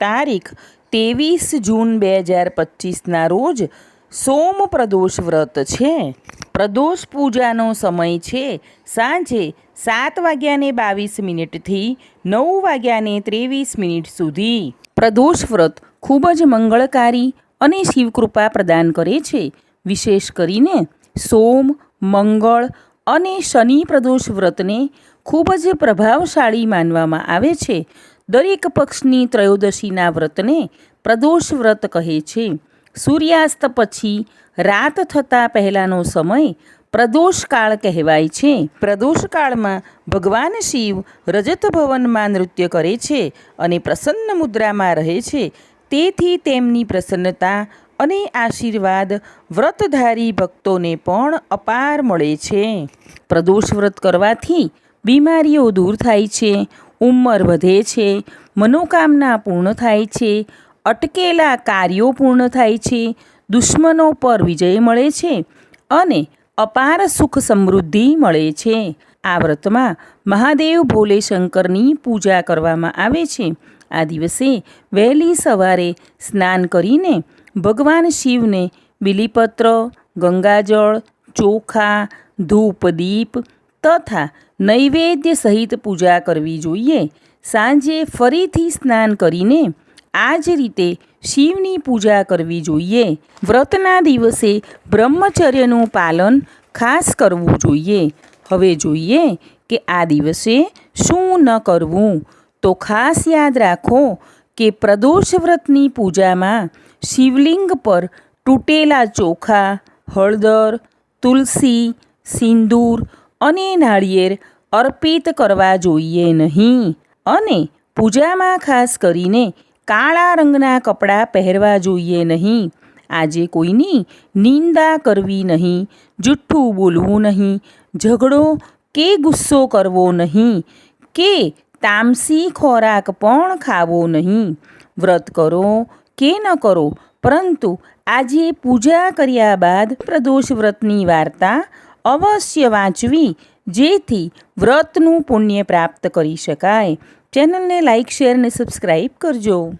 તારીખ ત્રેવીસ જૂન બે હજાર પચીસના રોજ સોમ પ્રદોષ વ્રત છે. પ્રદોષ પૂજાનો સમય છે. સાંજે સાત વાગ્યાને બાવીસ મિનિટથી નવ વાગ્યાને ત્રેવીસ મિનિટ સુધી. પ્રદોષ વ્રત ખૂબ જ મંગળકારી અને શિવકૃપા પ્રદાન કરે છે. વિશેષ કરીને સોમ, મંગળ અને શનિ પ્રદોષ વ્રતને ખૂબ જ પ્રભાવશાળી માનવામાં આવે છે. દરેક પક્ષની ત્રયોદશીના વ્રતને પ્રદોષ વ્રત કહે છે. સૂર્યાસ્ત પછી રાત થતાં પહેલાંનો સમય પ્રદોષકાળ કહેવાય છે. પ્રદોષકાળમાં ભગવાન શિવ રજત ભવનમાં નૃત્ય કરે છે અને પ્રસન્ન મુદ્રામાં રહે છે. તેથી તેમની પ્રસન્નતા અને આશીર્વાદ વ્રતધારી ભક્તોને પણ અપાર મળે છે. પ્રદોષ વ્રત કરવાથી બીમારીઓ દૂર થાય છે. ઉંમર વધે છે, મનોકામના પૂર્ણ થાય છે, અટકેલા કાર્યો પૂર્ણ થાય છે, દુશ્મનો પર વિજય મળે છે અને અપાર સુખ સમૃદ્ધિ મળે છે. આ વ્રતમાં મહાદેવ ભોલે શંકરની પૂજા કરવામાં આવે છે. આ દિવસે વહેલી સવારે સ્નાન કરીને ભગવાન શિવને બિલીપત્ર, ગંગાજળ, ચોખા, ધૂપ, દીપ તથા નૈવેદ્ય સહિત પૂજા કરવી જોઈએ. સાંજે ફરીથી સ્નાન કરીને આ જ રીતે શિવની પૂજા કરવી જોઈએ. વ્રતના દિવસે બ્રહ્મચર્યનું પાલન ખાસ કરવું જોઈએ. હવે જોઈએ કે આ દિવસે શું ન કરવું. તો ખાસ યાદ રાખો કે પ્રદોષ વ્રતની પૂજામાં શિવલિંગ પર તૂટેલા ચોખા, હળદર, તુલસી, સિંદૂર અને નાળિયેર અર્પિત કરવા જોઈએ નહીં અને પૂજામાં ખાસ કરીને કાળા રંગના કપડાં પહેરવા જોઈએ નહીં. આજે કોઈની નિંદા કરવી નહીં, જૂઠ્ઠું બોલવું નહીં, ઝઘડો કે ગુસ્સો કરવો નહીં કે તામસી ખોરાક પણ ખાવો નહીં. વ્રત કરો કે ન કરો પરંતુ આજે પૂજા કર્યા બાદ પ્રદોષ વ્રતની વાર્તા અવશ્ય વાંચવી જેથી વ્રતનું પુણ્ય પ્રાપ્ત કરી શકાય. ચેનલને લાઇક શેર અને સબસ્ક્રાઈબ કરજો.